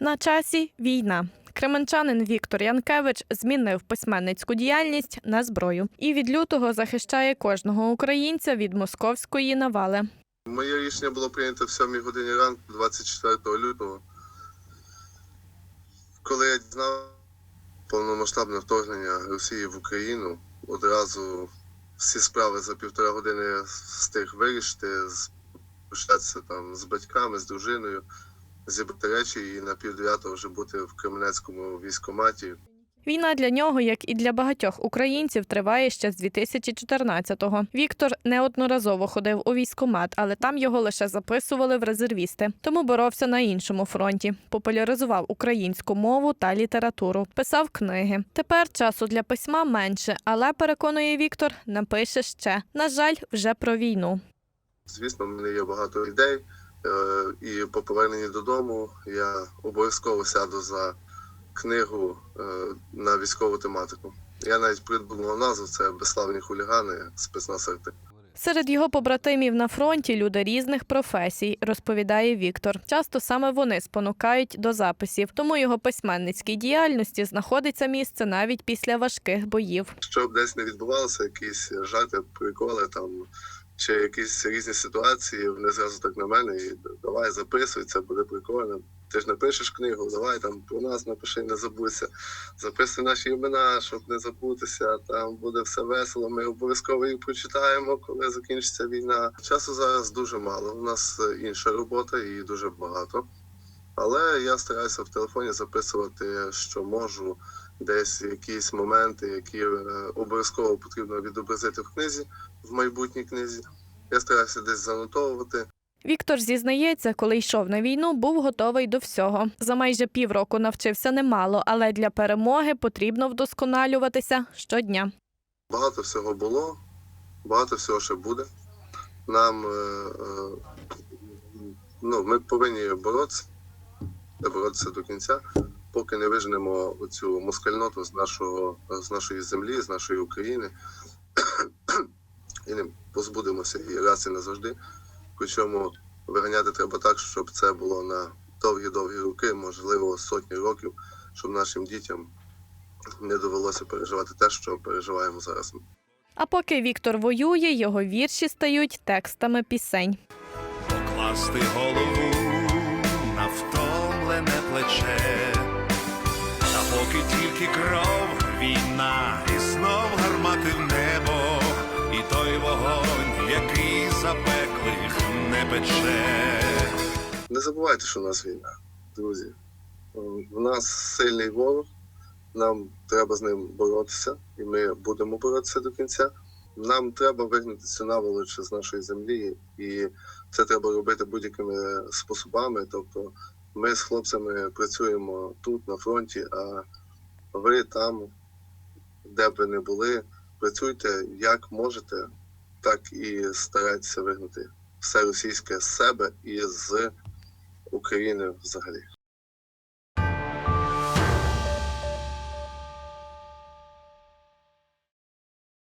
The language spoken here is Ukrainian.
На часі війна. Кременчанин Віктор Янкевич змінив письменницьку діяльність на зброю і від лютого захищає кожного українця від московської навали. Моє рішення було прийнято в 7 годині ранку, 24 лютого. Коли я дізнав повномасштабне вторгнення Росії в Україну, одразу всі справи за півтора години встиг вирішити, з- там з батьками, з дружиною, зібрати речі і на пів дев'ятого вже бути в Кременецькому військкоматі. Війна для нього, як і для багатьох українців, триває ще з 2014-го. Віктор неодноразово ходив у військкомат, але там його лише записували в резервісти. Тому боровся на іншому фронті. Популяризував українську мову та літературу, писав книги. Тепер часу для письма менше, але переконує Віктор, напише ще. На жаль, вже про війну. Звісно, в мене є багато ідей, е, і по поверненні додому я обов'язково сяду за книгу е, на військову тематику. Я навіть придумав назву це безславні хулігани спецназ РТ. Серед його побратимів на фронті люди різних професій, розповідає Віктор. Часто саме вони спонукають до записів, тому його письменницькій діяльності знаходиться місце навіть після важких боїв. Щоб десь не відбувалося, якісь жарти, приколи там. Чи якісь різні ситуації, вони зразу так на мене і давай записуй, це буде прикольно. Ти ж напишеш книгу, давай там про нас напиши, не забудься. Записуй наші імена, щоб не забутися. Там буде все весело. Ми обов'язково їх прочитаємо, коли закінчиться війна. Часу зараз дуже мало. У нас інша робота і дуже багато. Але я стараюся в телефоні записувати, що можу, десь якісь моменти, які е, обов'язково потрібно відобразити в книзі, в майбутній книзі. Я стараюся десь занотовувати. Віктор зізнається, коли йшов на війну, був готовий до всього. За майже півроку навчився немало, але для перемоги потрібно вдосконалюватися щодня. Багато всього було, багато всього ще буде. Нам е, е, ну, ми повинні боротися, боротися до кінця, поки не виженемо цю москальноту з нашого з нашої землі, з нашої України і не позбудемося її раз і назавжди. Причому виганяти треба так, щоб це було на довгі-довгі роки, можливо, сотні років, щоб нашим дітям не довелося переживати те, що переживаємо зараз. А поки Віктор воює, його вірші стають текстами пісень. покласти голову на втомлене плече, а поки тільки кров, війна, запеклих не пече. Не забувайте, що у нас війна, друзі. У нас сильний ворог, нам треба з ним боротися, і ми будемо боротися до кінця. Нам треба вигнати цю наволоч з нашої землі, і це треба робити будь-якими способами. Тобто, ми з хлопцями працюємо тут, на фронті, а ви там, де б ви не були, працюйте як можете, так і старається вигнати все російське з себе і з України взагалі.